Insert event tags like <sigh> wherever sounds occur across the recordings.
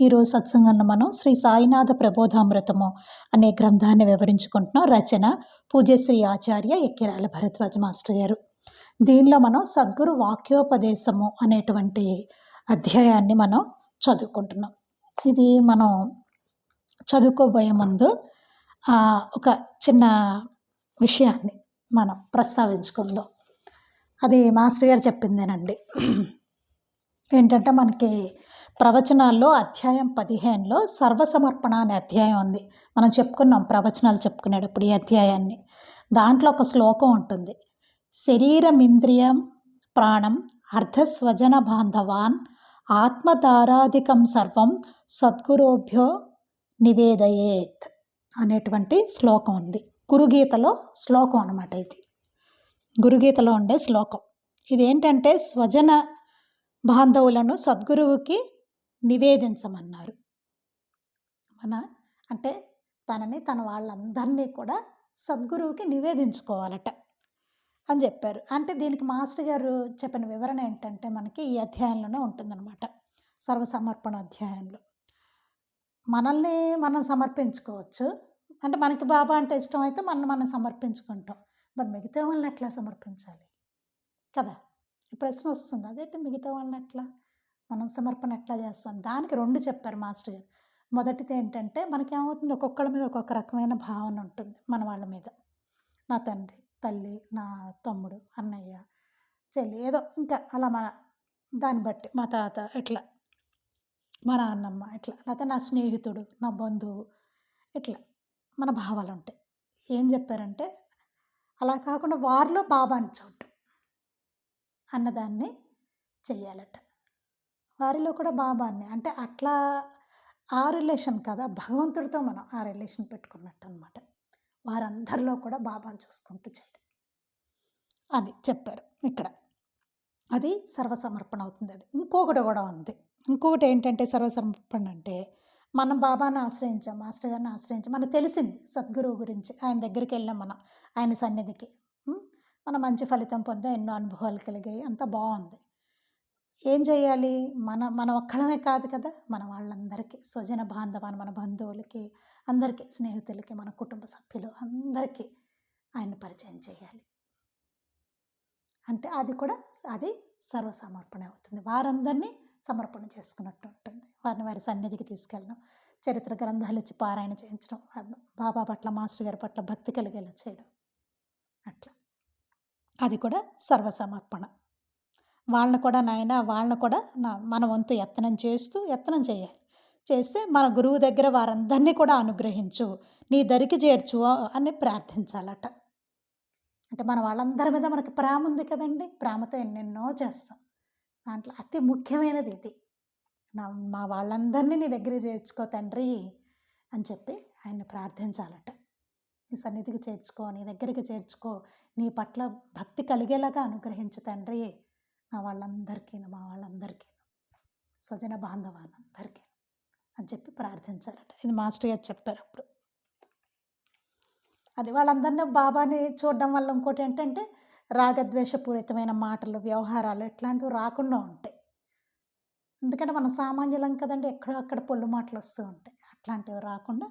ఈరోజు సత్సంగంలో మనం శ్రీ సాయినాథ ప్రబోధామృతము అనే గ్రంథాన్ని వివరించుకుంటున్నాం. రచన పూజ్యశ్రీ ఆచార్య ఎక్కిరాల భరద్వాజ మాస్టర్ గారు. దీనిలో మనం సద్గురు వాక్యోపదేశము అనేటువంటి అధ్యాయాన్ని మనం చదువుకుంటున్నాం. ఇది మనం చదువుకోబోయే ముందు ఒక చిన్న విషయాన్ని మనం ప్రస్తావించుకుందాం. అది మాస్టర్ గారు చెప్పిందేనండి. <clears throat> ఏంటంటే మనకి ప్రవచనాల్లో అధ్యాయం పదిహేనులో సర్వసమర్పణ అనే అధ్యాయం ఉంది. మనం చెప్పుకున్నాం ప్రవచనాలు చెప్పుకునేటప్పుడు ఈ అధ్యాయాన్ని. దాంట్లో ఒక శ్లోకం ఉంటుంది. శరీరం ఇంద్రియం ప్రాణం అర్ధస్వజన బాంధవాన్ ఆత్మధారాధికం సర్వం సద్గురోభ్యో నివేదయేత్ అనేటువంటి శ్లోకం ఉంది. గురుగీతలో శ్లోకం అనమాట ఇది. గురుగీతలో ఉండే శ్లోకం. ఇదేంటంటే స్వజన బాంధవులను సద్గురువుకి నివేదించమన్నారు. మన అంటే తనని తన వాళ్ళందరినీ కూడా సద్గురువుకి నివేదించుకోవాలట అని చెప్పారు. అంటే దీనికి మాస్టర్ గారు చెప్పిన వివరణ ఏంటంటే మనకి ఈ అధ్యాయంలోనే ఉంటుందన్నమాట. సర్వసమర్పణ అధ్యాయంలో. మనల్ని మనం సమర్పించుకోవచ్చు. అంటే మనకి బాబా అంటే ఇష్టం అయితే మనం మనం సమర్పించుకుంటాం. మరి మిగతా వాళ్ళని ఎట్లా సమర్పించాలి? కదా? ఈ ప్రశ్న వస్తుంది. అదేంటి మిగతా వాళ్ళని ఎట్లా? మనం సమర్పణ ఎట్లా చేస్తాం? దానికి రెండు చెప్పారు మాస్టర్ గారు. మొదటిది ఏంటంటే మనకేమవుతుంది? ఒక్కొక్కళ్ళ మీద ఒక్కొక్క రకమైన భావన ఉంటుంది మన వాళ్ళ మీద. నా తండ్రి తల్లి నా తమ్ముడు అన్నయ్య చెల్లి ఏదో ఇంకా అలా మన దాన్ని బట్టి మా తాత ఇట్లా మా నాన్నమ్మ ఇట్లా లేకపోతే నా స్నేహితుడు నా బంధువు ఇట్లా మన భావాలు ఉంటాయి. ఏం చెప్పారంటే అలా కాకుండా వారిలో బాబాని చూడటం అన్నదాన్ని చెయ్యాలట. వారిలో కూడా బాబాన్ని అంటే అట్లా ఆ రిలేషన్ కదా భగవంతుడితో మనం ఆ రిలేషన్ పెట్టుకున్నట్టు అనమాట వారందరిలో కూడా బాబాని చూసుకుంటూ చేయడం అది చెప్పారు ఇక్కడ. అది సర్వసమర్పణ అవుతుంది అది. ఇంకొకటి కూడా ఉంది. ఇంకొకటి ఏంటంటే సర్వసమర్పణ అంటే మనం బాబాని ఆశ్రయించాం మాస్టర్ గారిని ఆశ్రయించాం. మనకు తెలిసింది సద్గురువు గురించి. ఆయన దగ్గరికి వెళ్ళాం మనం ఆయన సన్నిధికి. మనం మంచి ఫలితం పొందాం ఎన్నో అనుభవాలు కలిగాయి. అంత బాగుంది. ఏం చేయాలి మన మన ఒక్కడమే కాదు కదా! మన వాళ్ళందరికీ స్వజన బాంధవాన్ని మన బంధువులకి అందరికీ స్నేహితులకి మన కుటుంబ సభ్యులు అందరికీ ఆయన్ని పరిచయం చేయాలి. అంటే అది కూడా అది సర్వసమర్పణ అవుతుంది. వారందరినీ సమర్పణ చేసుకున్నట్టు ఉంటుంది. వారిని వారి సన్నిధికి తీసుకెళ్ళడం చరిత్ర గ్రంథాలు ఇచ్చి పారాయణ చేయించడం బాబా పట్ల మాస్టర్ గారి పట్ల భక్తి కలిగేలా చేయడం. అట్లా. అది కూడా సర్వసమర్పణ. వాళ్ళని కూడా నాయన వాళ్ళని కూడా నా మన వంతు యత్నం చేస్తూ యత్నం చేయాలి. చేస్తే మన గురువు దగ్గర వారందరినీ కూడా అనుగ్రహించు. నీ దరికి చేర్చు అని ప్రార్థించాలట. అంటే మన వాళ్ళందరి మీద మనకి ప్రేమ ఉంది కదండి. ప్రేమతో ఎన్నెన్నో చేస్తాం. దాంట్లో అతి ముఖ్యమైనది ఇది. నా మా వాళ్ళందరినీ నీ దగ్గర చేర్చుకో తండ్రి అని చెప్పి ఆయన్ని ప్రార్థించాలట. నీ సన్నిధికి చేర్చుకో నీ దగ్గరికి చేర్చుకో. నీ పట్ల భక్తి కలిగేలాగా అనుగ్రహించు తండ్రి. నా వాళ్ళందరికీ మా వాళ్ళందరికీ స్వజన బాంధవానందరికీ అని చెప్పి ప్రార్థించారట. ఇది మాస్టర్ గారు చెప్పారు అప్పుడు. అది వాళ్ళందరినీ బాబాని చూడడం వల్ల ఇంకోటి ఏంటంటే రాగద్వేషపూరితమైన మాటలు వ్యవహారాలు ఇట్లాంటివి రాకుండా ఉంటాయి. ఎందుకంటే మనం సామాన్యులం కదండి ఎక్కడో అక్కడ పొల్లు మాటలు వస్తూ ఉంటాయి. అట్లాంటివి రాకుండా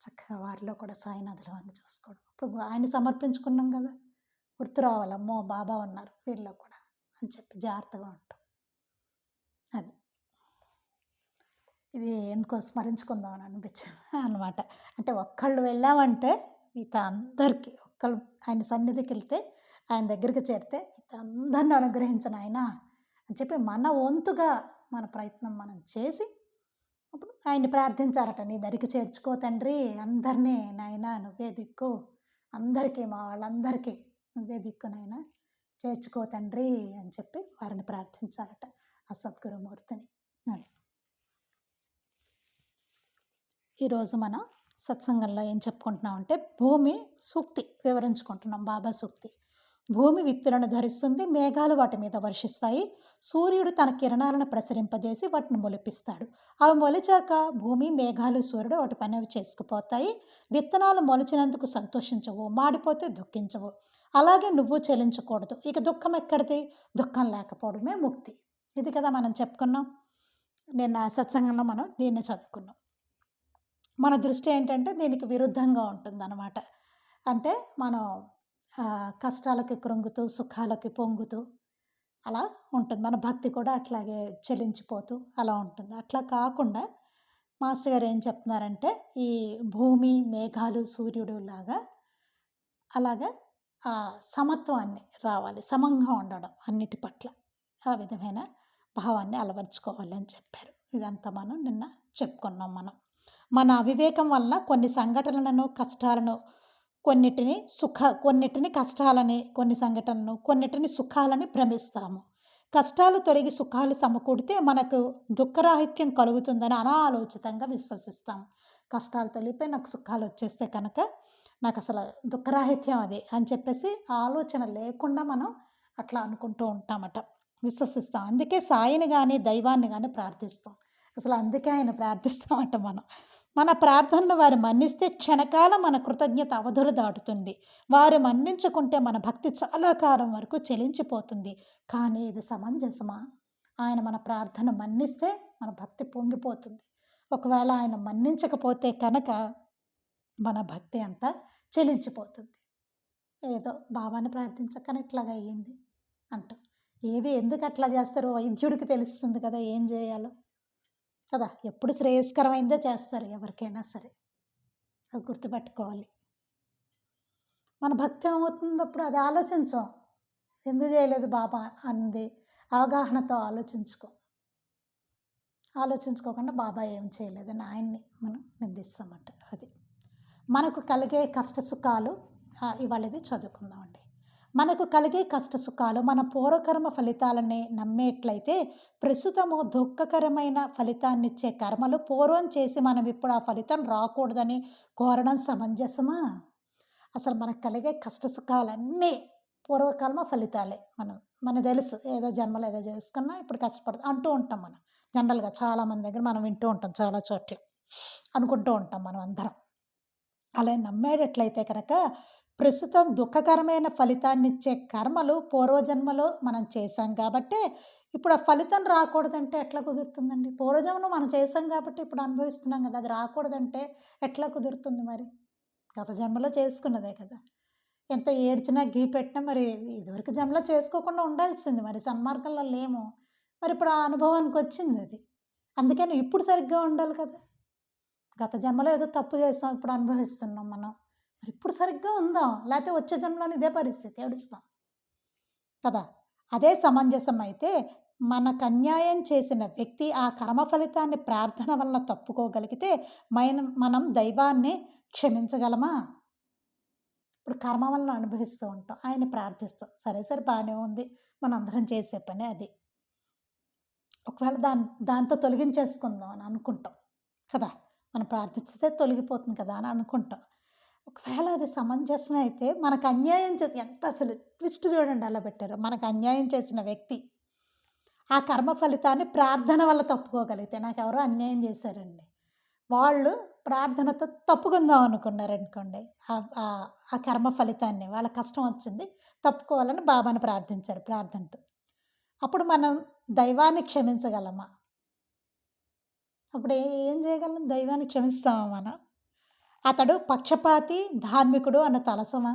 చక్కగా వారిలో కూడా సాయినాథులు అని చూసుకోవడం. ఇప్పుడు ఆయన సమర్పించుకున్నాం కదా గుర్తు రావాలమ్మో బాబా ఉన్నారు వీళ్ళలో కూడా. అని చెప్పి జాగ్రత్తగా ఉంటాం. అది. ఇది ఎందుకో స్మరించుకుందాం అని అనిపించింది అనమాట అంటే ఒక్కళ్ళు వెళ్ళామంటే మిగతా అందరికీ ఒక్కళ్ళు ఆయన సన్నిధికి వెళ్తే ఆయన దగ్గరికి చేరితే మిగతా అందరిని అనుగ్రహించిన ఆయన అని చెప్పి మన వంతుగా మన ప్రయత్నం మనం చేసి అప్పుడు ఆయన్ని ప్రార్థించారట నీ దరికి చేర్చుకో తండ్రి అందరినీ నాయన నువ్వే దిక్కు అందరికీ మా వాళ్ళందరికీ నువ్వే దిక్కు నాయన చేర్చుకో తండ్రి అని చెప్పి వారిని ప్రార్థించారట ఆ సద్గురుమూర్తిని. అని ఈరోజు మన సత్సంగంలో ఏం చెప్పుకుంటున్నాం అంటే భూమి సూక్తి వివరించుకుంటున్నాం బాబా సూక్తి. భూమి విత్తులను ధరిస్తుంది మేఘాలు వాటి మీద వర్షిస్తాయి. సూర్యుడు తన కిరణాలను ప్రసరింపజేసి వాటిని మొలిపిస్తాడు. అవి మొలిచాక భూమి మేఘాలు సూర్యుడు వాటి పని అవి చేసుకుపోతాయి. విత్తనాలు మొలిచినందుకు సంతోషించవు మాడిపోతే దుఃఖించవు. అలాగే నువ్వు చెలించకూడదు ఇక దుఃఖం ఎక్కడిది? దుఃఖం లేకపోవడమే ముక్తి. ఇది కదా మనం చెప్పుకున్నాం. నిన్న సత్సంగంలో మనం దీన్ని చదువుకున్నాం. మన దృష్టి ఏంటంటే దీనికి విరుద్ధంగా ఉంటుందన్నమాట. అంటే మనం కష్టాలకి కృంగుతూ సుఖాలకి పొంగుతూ అలా ఉంటుంది. మన భక్తి కూడా అట్లాగే చెలించిపోతూ అలా ఉంటుంది. అట్లా కాకుండా మాస్టర్ గారు ఏం చెప్తున్నారంటే ఈ భూమి మేఘాలు సూర్యుడు లాగా అలాగా సమత్వాన్ని రావాలి సమంగా ఉండడం అన్నిటి పట్ల. ఆ విధమైన భావాన్ని అలవర్చుకోవాలి అని చెప్పారు. ఇదంతా మనం నిన్న చెప్పుకున్నాం మనం. మన అవివేకం వలన కొన్ని సంఘటనలను కష్టాలను కొన్నిటిని సుఖ కొన్నిటిని కష్టాలని కొన్ని సంఘటనలను కొన్నిటిని సుఖాలని భ్రమిస్తాము. కష్టాలు తొలగి సుఖాలు సమకూడితే మనకు దుఃఖరాహిత్యం కలుగుతుందని అనాలోచితంగా విశ్వసిస్తాం. కష్టాలు తొలిగిపోయి నాకు సుఖాలు వచ్చేస్తే కనుక నాకు అసలు దుఃఖరాహిత్యం అది అని చెప్పేసి ఆలోచన లేకుండా మనం అట్లా అనుకుంటూ ఉంటామట. విశ్వసిస్తాం. అందుకే సాయిని కానీ దైవాన్ని కానీ ప్రార్థిస్తాం. అసలు అందుకే ఆయన ప్రార్థిస్తామట మనం. మన ప్రార్థనను వారు మన్నిస్తే క్షణకాలం మన కృతజ్ఞత అవధులు దాటుతుంది. వారు మన్నించుకుంటే మన భక్తి చాలా కాలం వరకు చెలించిపోతుంది. కానీ ఇది సమంజసమా? ఆయన మన ప్రార్థన మన్నిస్తే మన భక్తి పొంగిపోతుంది. ఒకవేళ ఆయన మన్నించకపోతే కనుక మన భక్తి అంతా చెలించిపోతుంది ఏదో బాబాని ప్రార్థించకని ఇట్లాగా అయ్యింది అంటాం. ఏది ఎందుకు అట్లా చేస్తారో వైద్యుడికి తెలుస్తుంది కదా ఏం చేయాలో. కదా ఎప్పుడు శ్రేయస్కరమైందో చేస్తారు ఎవరికైనా సరే. అది గుర్తుపెట్టుకోవాలి. మన భక్తి ఏమవుతుందప్పుడు అది ఆలోచించం. ఎందుకు చేయలేదు బాబా అంది. అవగాహనతో ఆలోచించుకో. ఆలోచించుకోకుండా బాబా ఏం చేయలేదని ఆయన్ని మనం నిందిస్తామంట అది. మనకు కలిగే కష్ట సుఖాలు ఆ, ఇవాళ ఇది చదువుకుందామండి. మనకు కలిగే కష్ట సుఖాలు మన పూర్వకర్మ ఫలితాలని నమ్మేట్లయితే ప్రస్తుతము దుఃఖకరమైన ఫలితాన్నిచ్చే కర్మలు పూర్వం చేసి మనం ఇప్పుడు ఆ ఫలితం రాకూడదని కోరడం సమంజసమా? అసలు మనకు కలిగే కష్ట సుఖాలన్నీ పూర్వకర్మ ఫలితాలే మనం మనకు తెలుసు ఏదో జన్మలో ఏదో చేసుకున్నా ఇప్పుడు కష్టపడుతుంది అంటూ ఉంటాం మనం. జనరల్గా చాలామంది దగ్గర మనం వింటూ ఉంటాం చాలా చోట్ల అనుకుంటూ ఉంటాం మనం అందరం. అలా నమ్మేటట్లయితే కనుక ప్రస్తుతం దుఃఖకరమైన ఫలితాన్ని ఇచ్చే కర్మలు పూర్వజన్మలో మనం చేశాం కాబట్టి ఇప్పుడు ఆ ఫలితం రాకూడదంటే ఎట్లా కుదురుతుందండి? పూర్వజన్మలో మనం చేసాం కాబట్టి ఇప్పుడు అనుభవిస్తున్నాం కదా అది రాకూడదంటే ఎట్లా కుదురుతుంది మరి? గత జన్మలో చేసుకున్నదే కదా. ఎంత ఏడ్చినా గీ పెట్టినా మరి ఇదివరకు జన్మలో చేసుకోకుండా ఉండాల్సింది మరి సన్మార్గంలో లేము. మరి ఇప్పుడు ఆ అనుభవానికి వచ్చింది అది. అందుకని ఇప్పుడు సరిగ్గా ఉండాలి కదా. గత జన్మలో ఏదో తప్పు చేస్తాం ఇప్పుడు అనుభవిస్తున్నాం మనం. మరి ఇప్పుడు సరిగ్గా ఉందాం? లేకపోతే వచ్చే జన్మలోని ఇదే పరిస్థితి ఏడుస్తాం. కదా? అదే సమంజసం అయితే మనకు అన్యాయం చేసిన వ్యక్తి ఆ కర్మ ఫలితాన్ని ప్రార్థన వల్ల తప్పుకోగలిగితే మన మనం దైవాన్ని క్షమించగలమా? ఇప్పుడు కర్మ వల్ల అనుభవిస్తూ ఉంటాం ఆయన ప్రార్థిస్తాం. సరే సరే బాగానే ఉంది. మనం అందరం చేసే పని అది. ఒకవేళ దాని దాంతో తొలగించేసుకుందాం అని అనుకుంటాం. కదా? మనం ప్రార్థిస్తే తొలగిపోతుంది కదా అని అనుకుంటాం. ఒకవేళ అది సమంజసమే అయితే మనకు అన్యాయం చేసి ఎంత అసలు ట్విస్ట్ చూడండి అలా పెట్టారు. మనకు అన్యాయం చేసిన వ్యక్తి ఆ కర్మ ఫలితాన్ని ప్రార్థన వల్ల తప్పుకోగలిగితే నాకు ఎవరో అన్యాయం చేశారండి. వాళ్ళు ప్రార్థనతో తప్పుకుందాం అనుకున్నారనుకోండి ఆ- ఆ- కర్మ ఫలితాన్ని వాళ్ళ కష్టం వచ్చింది తప్పుకోవాలని బాబాను ప్రార్థించారు ప్రార్థనతో. అప్పుడు మనం దైవాన్ని క్షమించగలమా? అప్పుడు ఏం చేయగలం? దైవాన్ని క్షమిస్తామా మనం? అతడు పక్షపాతి ధార్మికుడు అన్న తలసమా.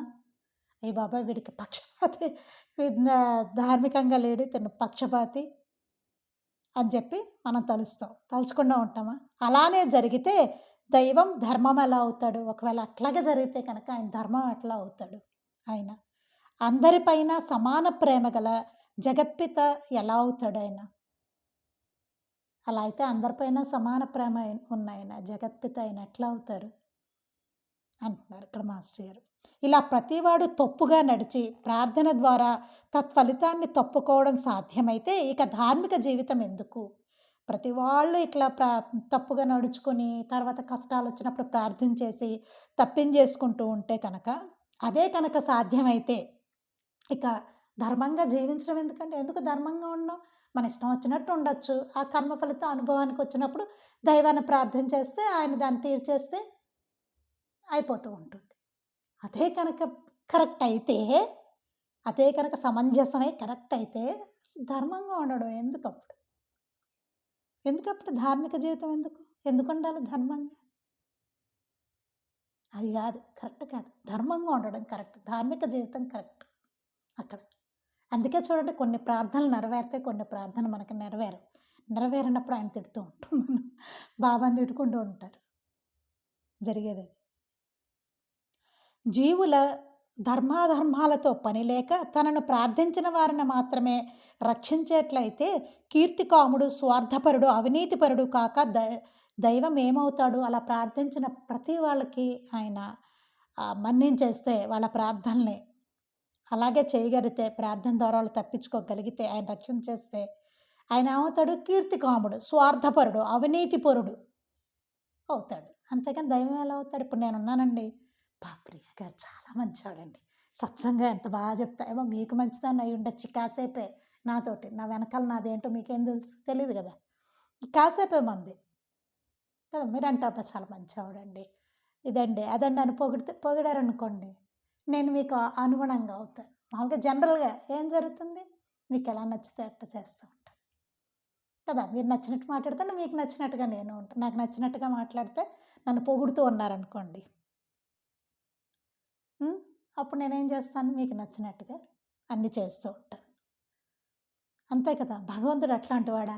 అయ్యి బాబాయ్ వీడికి పక్షపాతి ధార్మికంగా లేడు ఇతను పక్షపాతి అని చెప్పి మనం తలుస్తాం. తలుచుకుండా ఉంటామా? అలానే జరిగితే దైవం ధర్మం ఎలా అవుతాడు? ఒకవేళ అట్లాగే జరిగితే కనుక ఆయన ధర్మం ఎట్లా అవుతాడు? ఆయన. అందరిపైన సమాన ప్రేమ గల జగత్పిత ఎలా అవుతాడు ఆయన? అలా అయితే అందరిపైన సమాన ప్రేమ ఉన్నాయన జగత్పిత ఆయన ఎట్లా అవుతారు? అంటున్నారు ఇక్కడ మాస్టర్ గారు. ఇలా ప్రతివాడు తప్పుగా నడిచి ప్రార్థన ద్వారా తత్ఫలితాన్ని తప్పుకోవడం సాధ్యమైతే ఇక ధార్మిక జీవితం ఎందుకు? ప్రతి వాళ్ళు ఇట్లా ప్రా తప్పుగా నడుచుకొని తర్వాత కష్టాలు వచ్చినప్పుడు ప్రార్థన చేసి తప్పించేసుకుంటూ ఉంటే కనుక అదే కనుక సాధ్యమైతే ఇక ధర్మంగా జీవించడం ఎందుకంటే ఎందుకు ధర్మంగా ఉండడం మన ఇష్టం వచ్చినట్టు ఉండొచ్చు. ఆ కర్మ ఫలితం అనుభవానికి వచ్చినప్పుడు దైవాన్ని ప్రార్థన చేస్తే ఆయన దాన్ని తీర్చేస్తే అయిపోతూ ఉంటుంది. అదే కనుక కరెక్ట్ అయితే అదే కనుక సమంజసమే కరెక్ట్ అయితే ధర్మంగా ఉండడం ఎందుకు అప్పుడు ఎందుకు అప్పుడు ధార్మిక జీవితం ఎందుకు? ఎందుకు ఉండాలి ధర్మంగా? అది కాదు కరెక్ట్ కాదు. ధర్మంగా ఉండడం కరెక్ట్. ధార్మిక జీవితం కరెక్ట్ అక్కడ. అందుకే చూడండి కొన్ని ప్రార్థనలు నెరవేరితే కొన్ని ప్రార్థనలు మనకి నెరవేరు. నెరవేరినప్పుడు ఆయన తిడుతూ ఉంటాం మనం బాబాని తిట్టుకుంటూ ఉంటారు. జరిగేది అది. జీవుల ధర్మాధర్మాలతో పని లేక తనను ప్రార్థించిన వారిని మాత్రమే రక్షించేట్లయితే కీర్తికాముడు స్వార్థపరుడు అవినీతిపరుడు కాక ద దైవం ఏమవుతాడు? అలా ప్రార్థించిన ప్రతి వాళ్ళకి ఆయన మన్నించేస్తే వాళ్ళ ప్రార్థనల్ని అలాగే చేయగలిగితే ప్రార్థన ద్వారా వాళ్ళు తప్పించుకోగలిగితే ఆయన రక్షణ చేస్తే ఆయన ఏమవుతాడు కీర్తికాముడు స్వార్థపరుడు అవినీతిపరుడు అవుతాడు. అంతేకాని దైవం ఎలా అవుతాడు? ఇప్పుడు నేను ఉన్నానండి. బా ప్రియ గారు చాలా మంచివాడండి సత్సంగా ఎంత బాగా చెప్తా. ఏమో మీకు మంచిదని అయి ఉండొచ్చు. కాసేపే నాతోటి. నా వెనకాల నాదేంటో మీకేం తెలుసు? తెలియదు కదా. కాసేపే మంది. కదా మీరు అంటారు చాలా మంచివాడండి ఇదండి. అదండి అని పొగిడితే పొగిడారనుకోండి. నేను మీకు అనుగుణంగా అవుతాను. మామూలుగా జనరల్గా ఏం జరుగుతుంది? మీకు ఎలా నచ్చితే అట్లా చేస్తూ ఉంటాను కదా మీరు నచ్చినట్టు మాట్లాడితే మీకు నచ్చినట్టుగా నేను ఉంటాను నాకు నచ్చినట్టుగా మాట్లాడితే నన్ను పొగుడుతూ ఉన్నారనుకోండి. అప్పుడు నేనేం చేస్తాను? మీకు నచ్చినట్టుగా అన్నీ చేస్తూ ఉంటాను అంతే కదా భగవంతుడు అట్లాంటి వాడా?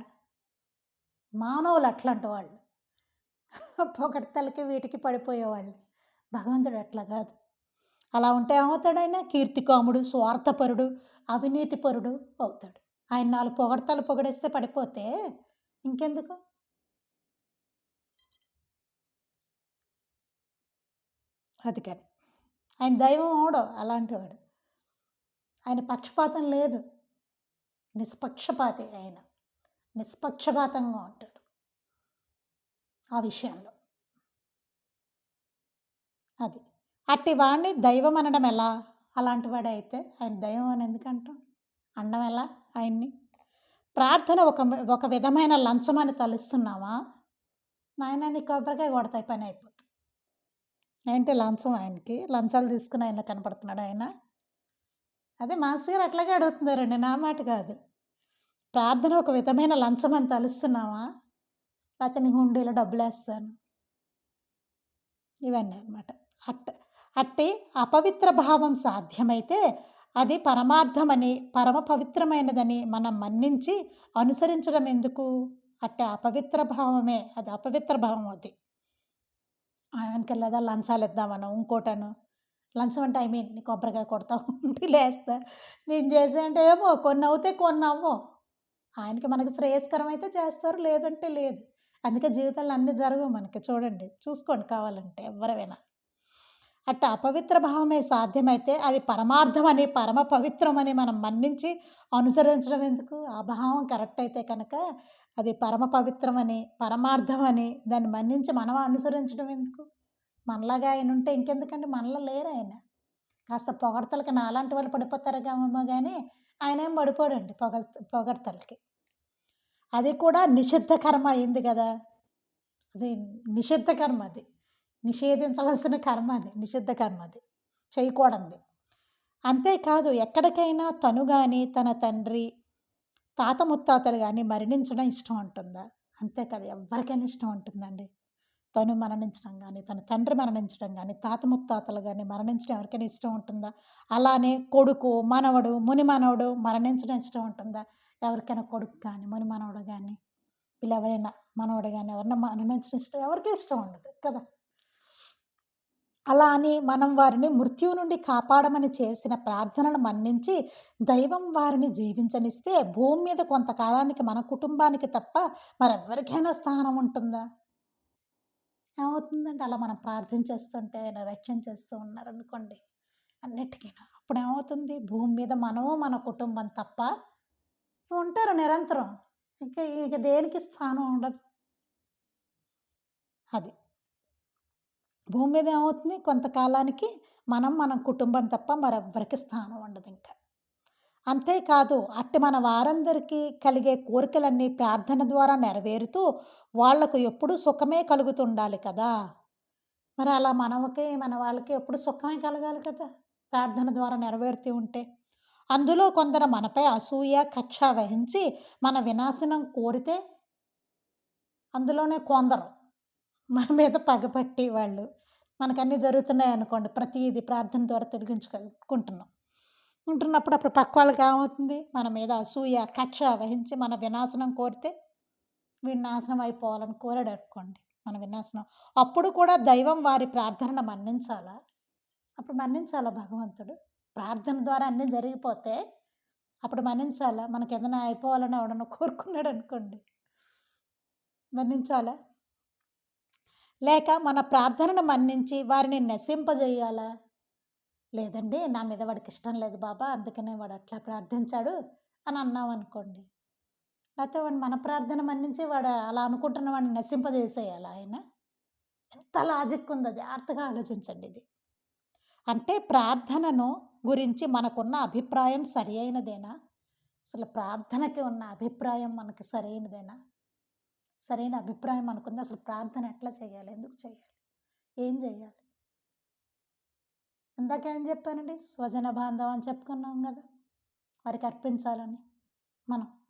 మానవులు అట్లాంటి వాళ్ళు. పొగడతలకి వీటికి పడిపోయేవాళ్ళు. భగవంతుడు అట్లా కాదు. అలా ఉంటే ఏమవుతాడైనా కీర్తికాముడు స్వార్థపరుడు అవినీతిపరుడు అవుతాడు. ఆయన నాలుగు పొగడతలు పొగడేస్తే పడిపోతే ఇంకెందుకు? అది కానీ. ఆయన దైవం ఓడో అలాంటి వాడు. ఆయన పక్షపాతం లేదు. నిష్పక్షపాతి ఆయన. నిష్పక్షపాతంగా ఉంటాడు ఆ విషయంలో. అది. అట్టి వాడిని దైవం అనడం ఎలా? అలాంటి వాడే అయితే ఆయన దైవం అని ఎందుకంటాం? అనడం ఎలా ఆయన్ని? ప్రార్థన ఒక ఒక విధమైన లంచం అని తలుస్తున్నావా నాయన నీ కొబ్బరికాయ కొడతాయి పని అయిపోతుంది. ఏంటి లంచం ఆయనకి? లంచాలు తీసుకుని ఆయన కనపడుతున్నాడు ఆయన? అదే మాస్టర్ గారు అట్లాగే అడుగుతున్నారండి నా మాట కాదు. ప్రార్థన ఒక విధమైన లంచం అని తలుస్తున్నావా లేకపోతే నీ హుండీలో డబ్బులు వేస్తాను ఇవన్నీ అనమాట అట్ట అట్టి అపవిత్ర భావం సాధ్యమైతే అది పరమార్థమని పరమ పవిత్రమైనదని మనం మన్నించి అనుసరించడం ఎందుకు? అట్టే అపవిత్ర భావమే అది అపవిత్ర భావం అది. ఆయనకి లేదా లంచాలు ఇద్దామను ఇంకోటను. లంచం అంటే ఐ మీన్ నీ కొబ్బరికాయ కొడతా ఉంటే లేస్తా. నేను చేసే అంటే ఏమో కొన్ని అవుతే కొన్ని అవ్వో ఆయనకి మనకి శ్రేయస్కరం అయితే చేస్తారు లేదంటే లేదు. అందుకే జీవితంలో అన్నీ జరగవు మనకి చూడండి. చూసుకోండి కావాలంటే ఎవరైనా అట్ట అపవిత్ర భావమే సాధ్యమైతే అది పరమార్థమని పరమ పవిత్రమని మనం మన్నించి అనుసరించడం ఎందుకు? ఆ భావం కరెక్ట్ అయితే కనుక అది పరమ పవిత్రమని పరమార్థమని దాన్ని మన్నించి మనం అనుసరించడం ఎందుకు? మనలాగా ఆయన ఉంటే ఇంకెందుకండి? మనలో లేరు ఆయన. కాస్త పొగడతలకి నాలాంటి వాళ్ళు పడిపోతారేమో కానీ ఆయన ఏం పడిపోడండి పొగ పొగడతలకి. అది కూడా నిషిద్ధ కర్మ అయింది కదా? అది నిషిద్ధ కర్మ అది. నిషేధించవలసిన కర్మ అది నిషిద్ధ కర్మ అది. చేయకూడదు అంతేకాదు ఎక్కడికైనా తను కానీ తన తండ్రి తాత ముత్తాతలు కానీ మరణించడం ఇష్టం ఉంటుందా? అంతే కదా ఎవరికైనా ఇష్టం ఉంటుందండి. తను మరణించడం కానీ తన తండ్రి మరణించడం కానీ తాత ముత్తాతలు కానీ మరణించడం ఎవరికైనా ఇష్టం ఉంటుందా? అలానే కొడుకు మనవడు ముని మనవడు మరణించడం ఇష్టం ఉంటుందా? ఎవరికైనా కొడుకు కానీ ముని మనవడు కానీ వీళ్ళు ఎవరైనా మనవడు కానీ ఎవరైనా మరణించడం ఇష్టం ఎవరికి ఇష్టం ఉండదు కదా. అలా అని మనం వారిని మృత్యువు నుండి కాపాడమని చేసిన ప్రార్థనను మన్నించి దైవం వారిని జీవించనిస్తే భూమి మీద కొంతకాలానికి మన కుటుంబానికి తప్ప మరెవరికైనా స్థానం ఉంటుందా? ఏమవుతుందంటే అలా మనం ప్రార్థన చేస్తుంటే ఆయన రక్షణ చేస్తూ ఉన్నారనుకోండి అన్నిటికీనా అప్పుడు ఏమవుతుంది భూమి మీద మనము మన కుటుంబం తప్ప ఉంటారు నిరంతరం. ఇంకా ఇక దేనికి స్థానం ఉండదు. అది. భూమి మీద ఏమవుతుంది? కొంతకాలానికి మనం మన కుటుంబం తప్ప మరెవ్వరికి స్థానం ఉండదు ఇంకా. అంతేకాదు అట్టి మన వారందరికీ కలిగే కోరికలన్నీ ప్రార్థన ద్వారా నెరవేరుతూ వాళ్ళకు ఎప్పుడూ సుఖమే కలుగుతుండాలి కదా! మరి అలా మనకి మన వాళ్ళకి ఎప్పుడు సుఖమే కలగాలి కదా! ప్రార్థన ద్వారా నెరవేరుతూ ఉంటే. అందులో కొందరు మనపై అసూయ కక్ష వహించి మన వినాశనం కోరితే అందులోనే కొందరు మన మీద పగపట్టి వాళ్ళు మనకన్నీ జరుగుతున్నాయి అనుకోండి ప్రతిదీ ప్రార్థన ద్వారా తొలగించుకుంటున్నాం. ఉంటున్నప్పుడు అప్పుడు పక్క వాళ్ళకి ఏమవుతుంది? మన మీద అసూయ కక్ష వహించి మన వినాశనం కోరితే వీడి నాశనం అయిపోవాలని కోరాడు అనుకోండి మన వినాశనం. అప్పుడు కూడా దైవం వారి ప్రార్థనను మన్నించాలా? అప్పుడు మన్నించాలా భగవంతుడు? ప్రార్థన ద్వారా అన్నీ జరిగిపోతే అప్పుడు మన్నించాలా? మనకి ఏదైనా అయిపోవాలని ఎవడన్నా కోరుకున్నాడు అనుకోండి మన్నించాలా? లేక మన ప్రార్థనను మన్నించి వారిని నశింపజేయాలా? లేదండి నా మీద వాడికి ఇష్టం లేదు బాబా అందుకనే వాడు అట్లా ప్రార్థించాడు అని అన్నాం అనుకోండి లేకపోతే వాడు మన ప్రార్థన మన్నించి వాడు అలా అనుకుంటున్న వాడిని నశింపజేసేయాలా ఆయన? ఎంత లాజిక్ ఉందో జాగ్రత్తగా ఆలోచించండి ఇది. అంటే ప్రార్థనను గురించి మనకున్న అభిప్రాయం సరి అయినదేనా? అసలు ప్రార్థనకి ఉన్న అభిప్రాయం మనకి సరైనదేనా సరైన అభిప్రాయం అనుకుంది. అసలు ప్రార్థన ఎట్లా చేయాలి? ఎందుకు చేయాలి? ఏం చేయాలి? ఇందాక ఏం చెప్పానండి? స్వజన బాంధవ అని చెప్పుకున్నాం కదా. వారికి అర్పించాలని మనం.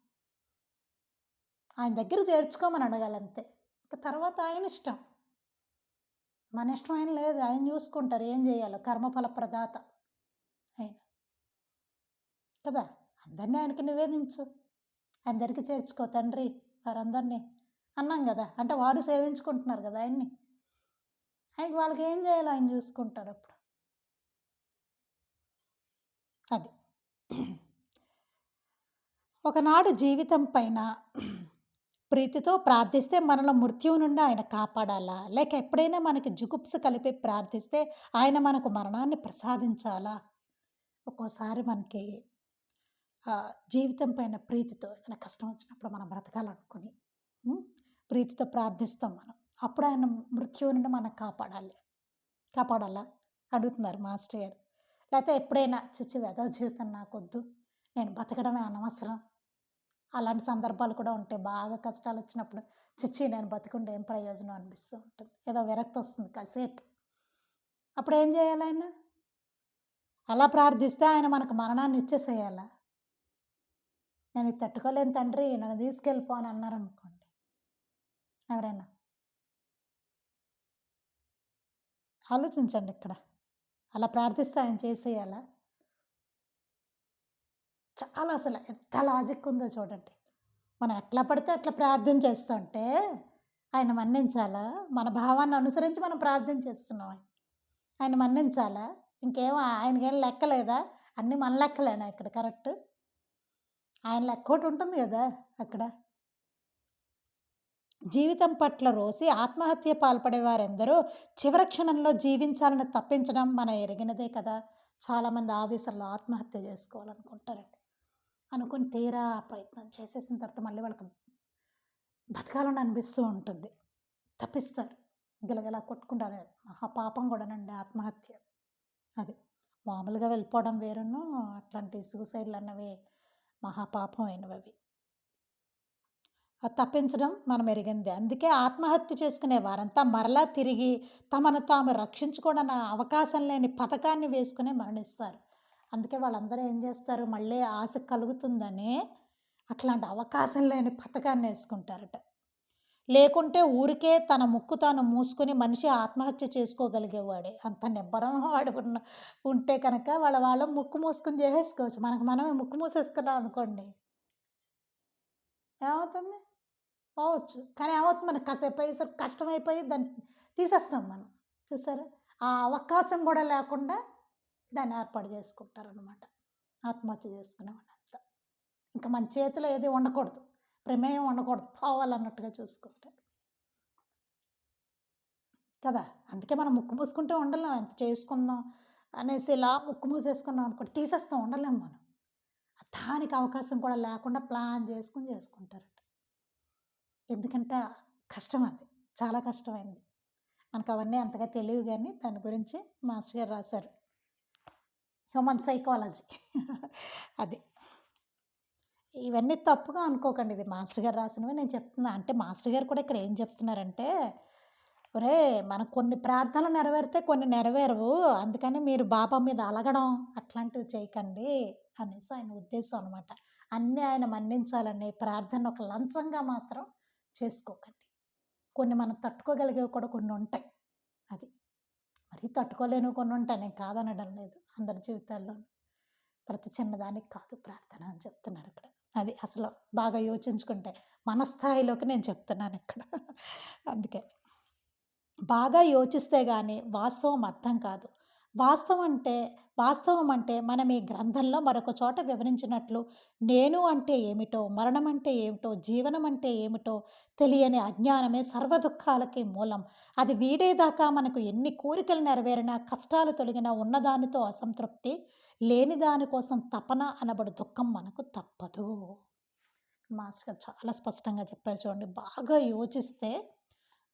ఆయన దగ్గర చేర్చుకోమని అడగాలి అంతే. ఇక తర్వాత ఆయన ఇష్టం. మన ఇష్టం ఆయన లేదు. ఆయన చూసుకుంటారు ఏం చేయాలో. కర్మఫల ప్రదాత ఆయన. కదా? అందరినీ ఆయనకి నివేదించు. ఆయన దగ్గరికి చేర్చుకో తండ్రి. వారందరినీ అన్నాం కదా. అంటే వారు సేవించుకుంటున్నారు కదా ఆయన్ని. ఆయనకి వాళ్ళకి ఏం చేయాలో ఆయన చూసుకుంటారు అప్పుడు. అది. ఒకనాడు జీవితం పైన ప్రీతితో ప్రార్థిస్తే మనలో మృత్యువు నుండి ఆయన కాపాడాలా? లేక ఎప్పుడైనా మనకి జుగుప్స కలిపి ప్రార్థిస్తే ఆయన మనకు మరణాన్ని ప్రసాదించాలా? ఒక్కోసారి మనకి జీవితం పైన ప్రీతితో ఏదైనా కష్టం వచ్చినప్పుడు మనం బ్రతకాలనుకుని ప్రీతితో ప్రార్థిస్తాం మనం. అప్పుడు ఆయన మృత్యువు నుండి మనకు కాపాడాలి. కాపాడాలా? అడుగుతున్నారు మాస్టర్ గారు. లేకపోతే ఎప్పుడైనా చిచ్చి వెదవ జీవితం నాకొద్దు. నేను బతకడమే అనవసరం. అలాంటి సందర్భాలు కూడా ఉంటాయి బాగా కష్టాలు వచ్చినప్పుడు చిచ్చి నేను బతుకుంటే ఏం ప్రయోజనం? అనిపిస్తూ ఉంటుంది. ఏదో విరక్తి వస్తుంది కాసేపు. అప్పుడు ఏం చేయాలి ఆయన? అలా ప్రార్థిస్తే ఆయన మనకు మరణాన్ని ఇచ్చేసేయాలా? నేను ఇది తట్టుకోలేను తండ్రి నన్ను తీసుకెళ్ళిపో అని అన్నారనుకోండి. ఎవరైనా? ఆలోచించండి ఇక్కడ. అలా ప్రార్థిస్తే ఆయన చేసేయాలా? చాలా అసలు ఎంత లాజిక్ ఉందో చూడండి. మనం ఎట్లా పడితే అట్లా ప్రార్థన చేస్తుంటే ఆయన మన్నించాలా? మన భావాన్ని అనుసరించి మనం ప్రార్థన చేస్తున్నాం ఆయన. ఆయన మన్నించాలా? ఇంకేం ఆయనకేం లెక్కలేదా అన్నీ మన లెక్కలేనా ఇక్కడ? కరెక్ట్? ఆయన లెక్క ఒకటి ఉంటుంది కదా అక్కడ. జీవితం పట్ల రోసి ఆత్మహత్య పాల్పడే వారెందరూ చివరి క్షణంలో జీవించాలని తప్పించడం మన ఎరిగినదే కదా. చాలామంది ఆవేశంలో ఆత్మహత్య చేసుకోవాలనుకుంటారండి. అనుకుని తీరా ప్రయత్నం చేసేసిన తర్వాత మళ్ళీ వాళ్ళకి బతకాలని అనిపిస్తూ ఉంటుంది. తప్పిస్తారు. గిలగిలా కొట్టుకుంటారు. మహా పాపం కూడానండి ఆత్మహత్య. అది మామూలుగా వెళ్ళిపోవడం వేరును అట్లాంటి సూసైడ్లు అన్నవి మహాపాపం అయినవి అవి. తప్పించడం మనం ఎరిగింది. అందుకే ఆత్మహత్య చేసుకునే వారంతా మరలా తిరిగి తమను తాము రక్షించుకోవడం అవకాశం లేని పథకాన్ని వేసుకుని మరణిస్తారు. అందుకే వాళ్ళందరూ ఏం చేస్తారు? మళ్ళీ ఆశ కలుగుతుందని అట్లాంటి అవకాశం లేని పథకాన్ని వేసుకుంటారట. లేకుంటే ఊరికే తన ముక్కు తాను మూసుకొని మనిషి ఆత్మహత్య చేసుకోగలిగేవాడే. అంత నిబ్బరం వాడు ఉన్న ఉంటే కనుక వాళ్ళ వాళ్ళు ముక్కు మూసుకొని చేసేసుకోవచ్చు. మనకు మనమే ముక్కు మూసేసుకున్నాం అనుకోండి. ఏమవుతుంది? పోవచ్చు. కానీ ఏమవుతుంది మనకు కాసేపు అయ్యేసరికి కష్టమైపోయి దాన్ని తీసేస్తాం మనం. చూసారా? ఆ అవకాశం కూడా లేకుండా దాన్ని ఏర్పాటు చేసుకుంటారనమాట ఆత్మహత్య చేసుకునే వాళ్ళంతా. ఇంకా మన చేతిలో ఏది ఉండకూడదు. ప్రమేయం ఉండకూడదు. పోవాలన్నట్టుగా చూసుకుంటారు కదా? అందుకే మనం ముక్కు మూసుకుంటే ఉండలేం. ఎంత చేసుకుందాం అనేసి ఇలా ముక్కు మూసేసుకున్నాం అనుకోండి తీసేస్తాం ఉండలేం మనం. దానికి అవకాశం కూడా లేకుండా ప్లాన్ చేసుకుని చేసుకుంటారట. ఎందుకంటే కష్టం అది. చాలా కష్టమైంది. మనకు అవన్నీ అంతగా తెలియదు కానీ దాని గురించి మాస్టర్ గారు రాశారు. Human psychology. అది. ఇవన్నీ తప్పుగా అనుకోకండి. ఇది మాస్టర్ గారు రాసినవి నేను చెప్తున్నా. అంటే మాస్టర్ గారు కూడా ఇక్కడ ఏం చెప్తున్నారంటే ఒరే మనకు కొన్ని ప్రార్థనలు నెరవేరితే కొన్ని నెరవేరవు. అందుకని మీరు బాబా మీద అలగడం అట్లాంటివి చేయకండి అనేసి ఆయన ఉద్దేశం అనమాట అన్నీ ఆయన మన్నించాలని ప్రార్థన ఒక లంచంగా మాత్రం చేసుకోకండి. కొన్ని మనం తట్టుకోగలిగేవి కూడా కొన్ని ఉంటాయి. అది. మరి తట్టుకోలేను కొన్ని ఉంటాయి. నేను కాదనడం లేదు అందరి జీవితాల్లో ప్రతి చిన్నదానికి కాదు ప్రార్థన అని చెప్తున్నారు ఇక్కడ. అది అసలు బాగా యోచించుకుంటే మన స్థాయిలోకి నేను చెప్తున్నాను ఇక్కడ. అందుకే. బాగా యోచిస్తే కానీ వాస్తవం అర్థం కాదు. వాస్తవం అంటే వాస్తవం అంటే మనం ఈ గ్రంథంలో మరొక చోట వివరించినట్లు నేను అంటే ఏమిటో మరణం అంటే ఏమిటో జీవనం అంటే ఏమిటో తెలియని అజ్ఞానమే సర్వ దుఃఖాలకి మూలం. అది వీడేదాకా మనకు ఎన్ని కోరికలు నెరవేరినా కష్టాలు తొలగినా ఉన్నదానితో అసంతృప్తి లేని దానికోసం తపన అనబడు దుఃఖం మనకు తప్పదు. మాస్టర్ గారు చాలా స్పష్టంగా చెప్పారు చూడండి. బాగా యోచిస్తే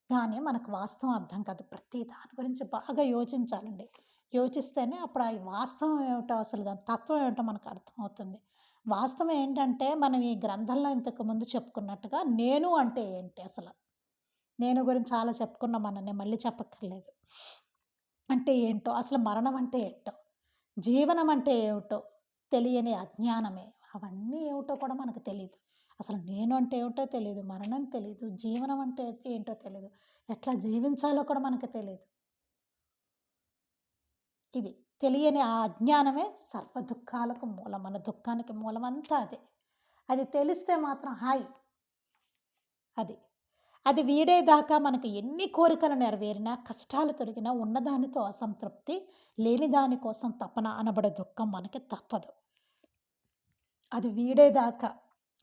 కానీ మనకు వాస్తవం అర్థం కాదు. ప్రతి దాని గురించి బాగా యోచించాలండి. యోచిస్తేనే అప్పుడు ఆ వాస్తవం ఏమిటో అసలు దాని తత్వం ఏమిటో మనకు అర్థమవుతుంది. వాస్తవం ఏంటంటే మనం ఈ గ్రంథంలో ఇంతకుముందు చెప్పుకున్నట్టుగా నేను అంటే ఏంటి అసలు? నేను గురించి చాలా చెప్పుకున్నాం మనం నేను మళ్ళీ చెప్పక్కర్లేదు. అంటే ఏంటో అసలు మరణం అంటే ఏంటో జీవనం అంటే ఏమిటో తెలియని అజ్ఞానమే అవన్నీ ఏమిటో కూడా మనకు తెలియదు అసలు నేను అంటే ఏమిటో తెలియదు మరణం తెలియదు జీవనం అంటే ఏంటో తెలియదు ఎట్లా జీవించాలో కూడా మనకు తెలియదు ఇది తెలియని ఆ అజ్ఞానమే సర్వ దుఃఖాలకు మూలం మన దుఃఖానికి మూలం అంతా అదే. అది తెలిస్తే మాత్రం హాయ్. అది అది వీడేదాకా మనకు ఎన్ని కోరికలు నెరవేరినా కష్టాలు తొలగినా ఉన్నదానితో అసంతృప్తి లేని దానికోసం తపన అనబడే దుఃఖం మనకి తప్పదు. అది వీడేదాకా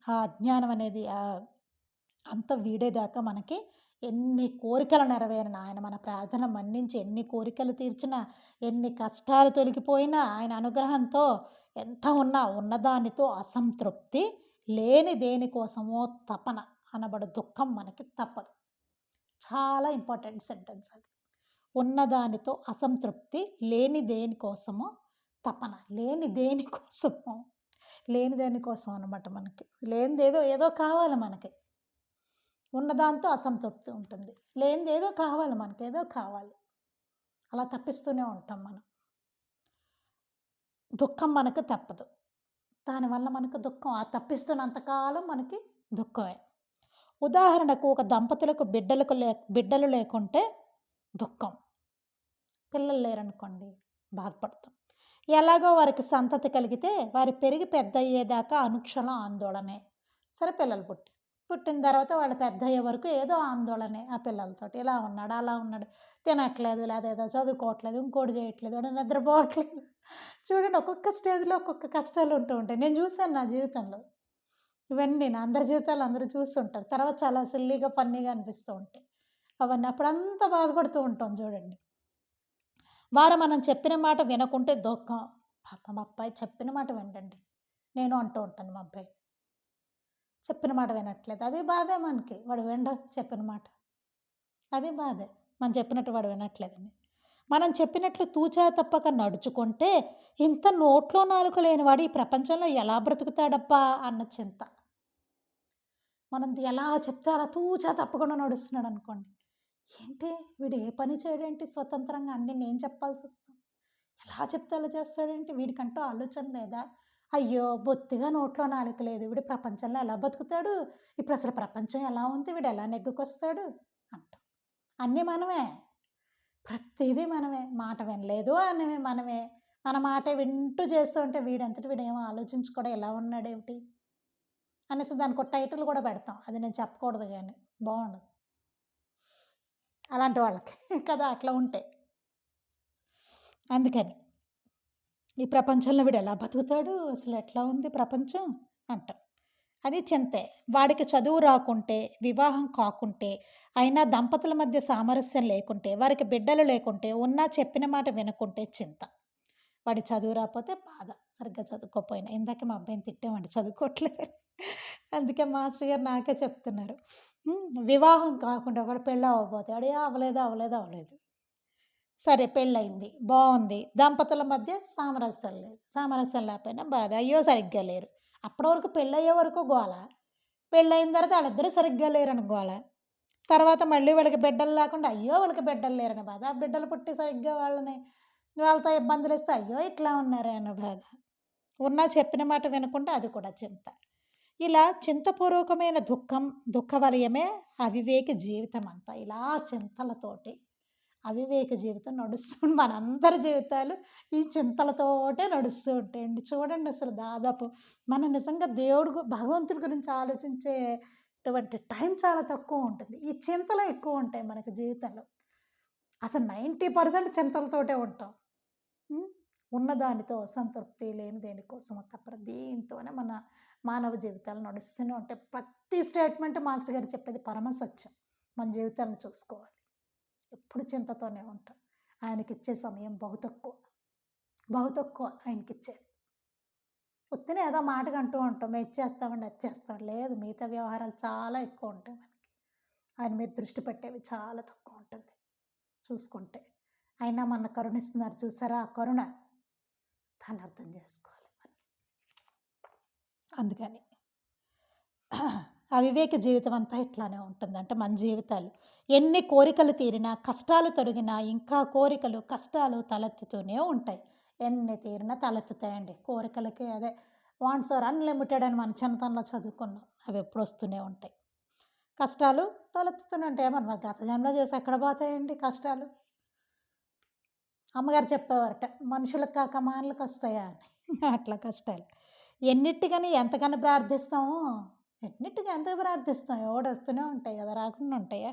ఆ అజ్ఞానం అనేది అంత వీడేదాకా మనకి ఎన్ని కోరికలు నెరవేరిన ఆయన మన ప్రార్థన మన్నించి ఎన్ని కోరికలు తీర్చినా ఎన్ని కష్టాలు తొలగిపోయినా ఆయన అనుగ్రహంతో ఎంత ఉన్నా ఉన్నదానితో అసంతృప్తి లేని దేనికోసమో తపన అనబడు దుఃఖం మనకి తప్పదు. చాలా ఇంపార్టెంట్ సెంటెన్స్ అది. ఉన్నదానితో అసంతృప్తి లేని దేనికోసమో తపన లేని దేనికోసమో లేని దేనికోసం అనమాట మనకి. లేనిదేదో ఏదో కావాలి మనకి. ఉన్నదాంతో అసంతృప్తి ఉంటుంది. లేనిది ఏదో కావాలి మనకి ఏదో కావాలి. అలా తప్పిస్తూనే ఉంటాం మనం. దుఃఖం మనకు తప్పదు. దానివల్ల మనకు దుఃఖం ఆ తప్పిస్తున్నంతకాలం మనకి దుఃఖమే. ఉదాహరణకు ఒక దంపతులకు బిడ్డలకు లే బిడ్డలు లేకుంటే దుఃఖం. పిల్లలు లేరనుకోండి బాధపడతాం. ఎలాగో వారికి సంతతి కలిగితే వారి పెరిగి పెద్ద అయ్యేదాకా అనుక్షణం ఆందోళనే. సరే పిల్లలు పుట్టి పుట్టిన తర్వాత వాళ్ళు పెద్ద అయ్యే వరకు ఏదో ఆందోళనే ఆ పిల్లలతో ఇలా ఉన్నాడు అలా ఉన్నాడు. తినట్లేదు లేదా ఏదో చదువుకోవట్లేదు ఇంకోటి చేయట్లేదు వాడు నిద్రపోవట్లేదు. చూడండి ఒక్కొక్క స్టేజ్లో ఒక్కొక్క కష్టాలు ఉంటూ ఉంటాయి. నేను చూశాను నా జీవితంలో. ఇవన్నీ నా అందరి జీవితాలు అందరూ చూస్తుంటారు. తర్వాత చాలా సిల్లీగా ఫన్నీగా అనిపిస్తూ ఉంటాయి. అవన్నీ అప్పుడంతా బాధపడుతూ ఉంటాం చూడండి. వారు మనం చెప్పిన మాట వినకుంటే దుఃఖం. పాప మా అబ్బాయి చెప్పిన మాట వినండి నేను అంటూ ఉంటాను మా అబ్బాయి చెప్పిన మాట వినట్లేదు. అది బాధే మనకి. వాడు వినడు చెప్పిన మాట. అది బాధే. మనం చెప్పినట్టు వాడు వినట్లేదని మనం చెప్పినట్లు తూచా తప్పక నడుచుకుంటే ఇంత నోట్లో నాలుక లేనివాడు ఈ ప్రపంచంలో ఎలా బ్రతుకుతాడబ్బా అన్న చింత. మనం ఎలా చెప్తే అలా తూచా తప్పకుండా నడుస్తున్నాడు అనుకోండి. ఏంటి? వీడు ఏ పని చేయడేంటి? స్వతంత్రంగా అన్నీ నేను చెప్పాల్సి వస్తుంది. ఎలా చెప్తే అలా చేస్తాడేంటి? వీడికంటూ ఆలోచన లేదా? అయ్యో! బొత్తిగా నోట్లో నాలుక లేదు వీడు ప్రపంచంలో ఎలా బతుకుతాడు? ఇప్పుడు అసలు ప్రపంచం ఎలా ఉంది? వీడు ఎలా నెగ్గుకొస్తాడు? అంటాం. అన్నీ మనమే. ప్రతిదీ మనమే. మాట వినలేదు అనేవి మనమే. మన మాట వింటూ చేస్తూ ఉంటే వీడంతటి వీడేమో ఆలోచించుకోవడం ఎలా ఉన్నాడేమిటి? అనేసి దానికి ఒక టైటిల్ కూడా పెడతాం. అది నేను చెప్పకూడదు కానీ. బాగుండదు. అలాంటి వాళ్ళకి. కదా! అట్లా ఉంటాయి అందుకని. ఈ ప్రపంచంలో వీడు ఎలా బతుకుతాడు? అసలు ఎట్లా ఉంది ప్రపంచం? అంటాం. అది చింతే. వాడికి చదువు రాకుంటే వివాహం కాకుంటే అయినా దంపతుల మధ్య సామరస్యం లేకుంటే వారికి బిడ్డలు లేకుంటే ఉన్నా చెప్పిన మాట వినకుంటే చింత. వాడి చదువు రాకపోతే బాధ. సరిగ్గా చదువుకోపోయినా ఇందాక మా అబ్బాయిని తిట్టామండి. చదువుకోవట్లేదు. అందుకే మాస్టర్ గారు నాకే చెప్తున్నారు. వివాహం కాకుండా ఒకడు పెళ్ళి అవ్వబోతే అడే అవ్వలేదు, అవ్వలేదు, అవ్వలేదు. సరే పెళ్ళయింది. బాగుంది దంపతుల మధ్య సామరస్యం లేదు. సామరస్యం లేకపోయినా బాధ. అయ్యో! సరిగ్గా లేరు. అప్పటి వరకు పెళ్ళయ్యే వరకు గోల. పెళ్ళయిన తర్వాత ఆళ్ళిద్దరూ సరిగ్గా లేరని గోల. తర్వాత మళ్ళీ వాళ్ళకి బిడ్డలు లేకుండా అయ్యో! వాళ్ళకి బిడ్డలు లేరని బాధ. ఆ బిడ్డలు పుట్టి సరిగ్గా వాళ్ళని వాళ్ళతో ఇబ్బందులు ఇస్తే అయ్యో! ఇట్లా ఉన్నారే అన్న బాధ. ఉన్నా చెప్పిన మాట వినకుండా అది కూడా చింత. ఇలా చింతపూర్వకమైన దుఃఖం దుఃఖవలయమే అవివేక జీవితం అంతా. ఇలా చింతలతోటి అవివేక జీవితం నడుస్తూ మనందరి జీవితాలు ఈ చింతలతోటే నడుస్తూ ఉంటాయండి. చూడండి అసలు దాదాపు మనం నిజంగా దేవుడు గు భగవంతుడి గురించి ఆలోచించేటువంటి టైం చాలా తక్కువ ఉంటుంది. ఈ చింతలే ఎక్కువ ఉంటాయి మనకి జీవితంలో. అసలు 90% చింతలతోటే ఉంటాం. ఉన్నదానితో సంతృప్తి లేని దేనికోసం తప్ప దీంతోనే మన మానవ జీవితాలు నడుస్తూనే ఉంటాయి. ప్రతి స్టేట్మెంట్ మాస్టర్ గారు చెప్పేది పరమ సత్యం. మన జీవితాలను చూసుకోవాలి. ఎప్పుడు చింతతోనే ఉంటాం. ఆయనకిచ్చే సమయం బహు తక్కువ. బహు తక్కువ ఆయనకిచ్చేది. ఉత్తినే ఏదో మాటగా అంటూ ఉంటాం. మేము ఇది చేస్తామండి, లేదు మిగతా వ్యవహారాలు చాలా ఎక్కువ ఉంటాయి మనకి. ఆయన మీద దృష్టి పెట్టేవి చాలా తక్కువ ఉంటుంది. చూసుకుంటే. అయినా మన కరుణిస్తున్నారు చూసారా ఆ కరుణ. దాన్ని అర్థం చేసుకోవాలి మనం. అందుకని. అవివేక జీవితం అంతా ఇట్లానే ఉంటుంది. అంటే మన జీవితాలు. ఎన్ని కోరికలు తీరినా, కష్టాలు తొలగినా ఇంకా కోరికలు, కష్టాలు తలెత్తుతూనే ఉంటాయి. ఎన్ని తీరినా తలెత్తుతాయండి. కోరికలకి అదే వాంట్స్ ఆర్ అన్‌లిమిటెడ్ అని మన చిన్నతనంలో చదువుకున్నాం. అవి ఎప్పుడు వస్తూనే ఉంటాయి. కష్టాలు తలెత్తుతూనే ఉంటాయి. మన మరి గత జన్మలో చేసి ఎక్కడ పోతాయండి కష్టాలు? అమ్మగారు చెప్పేవారట. మనుషులకు కాక మానవులకొస్తాయా అని. అట్లా కష్టాలు. ఎన్నిటికని ఎంతకని ప్రార్థిస్తామో ఎన్నిటికి ఎంత ప్రార్థిస్తాం. ఎవడు వస్తూనే ఉంటాయి కదా! రాకుండా ఉంటాయా?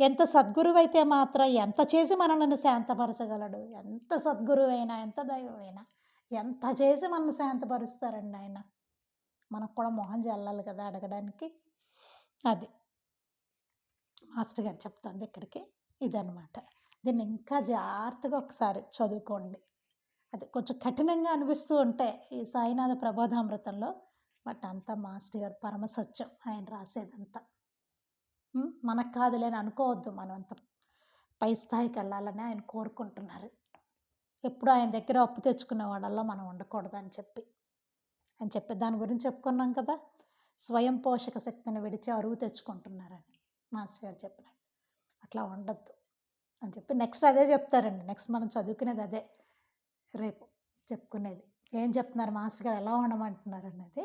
ఎంత సద్గురువైతే మాత్రం ఎంత చేసి మనల్ని శాంతపరచగలడు. ఎంత సద్గురువైనా, ఎంత దైవమైనా ఎంత చేసి మనల్ని శాంతపరుస్తారండి ఆయన. మనకు కూడా మొహం జల్లాలి కదా అడగడానికి. అది. మాస్టర్ గారు చెప్తుంది ఇక్కడికి. ఇదనమాట. దీన్ని ఇంకా జాగ్రత్తగా ఒకసారి చదువుకోండి. అది కొంచెం కఠినంగా అనిపిస్తూ ఉంటే ఈ సాయినాథ ప్రబోధామృతంలో. బట్ అంతా మాస్టర్ గారు పరమసత్యం ఆయన రాసేదంతా. మనకు కాదులే అని అనుకోవద్దు. మనం అంత పై స్థాయికి వెళ్ళాలని ఆయన కోరుకుంటున్నారు. ఎప్పుడు ఆయన దగ్గర అప్పు తెచ్చుకునే వాళ్ళల్లో మనం ఉండకూడదని చెప్పి. అని చెప్పి దాని గురించి చెప్పుకున్నాం కదా! స్వయం పోషక శక్తిని విడిచి అరువు తెచ్చుకుంటున్నారని మాస్టర్ గారు చెప్పినట్టు. అట్లా ఉండద్దు అని చెప్పి నెక్స్ట్ అదే చెప్తారండి. నెక్స్ట్ మనం చదువుకునేది అదే. రేపు చెప్పుకునేది. ఏం చెప్తున్నారు మాస్టర్ గారు ఎలా ఉండమంటున్నారు అన్నది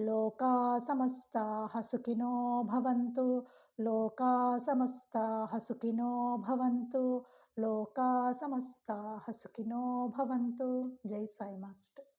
లోకా సమస్తాః సుఖినో భవంతు. లోకా సమస్తాః సుఖినో భవంతు. లోకా సమస్తాః సుఖినో భవంతు. జై సాయి మాస్టర్.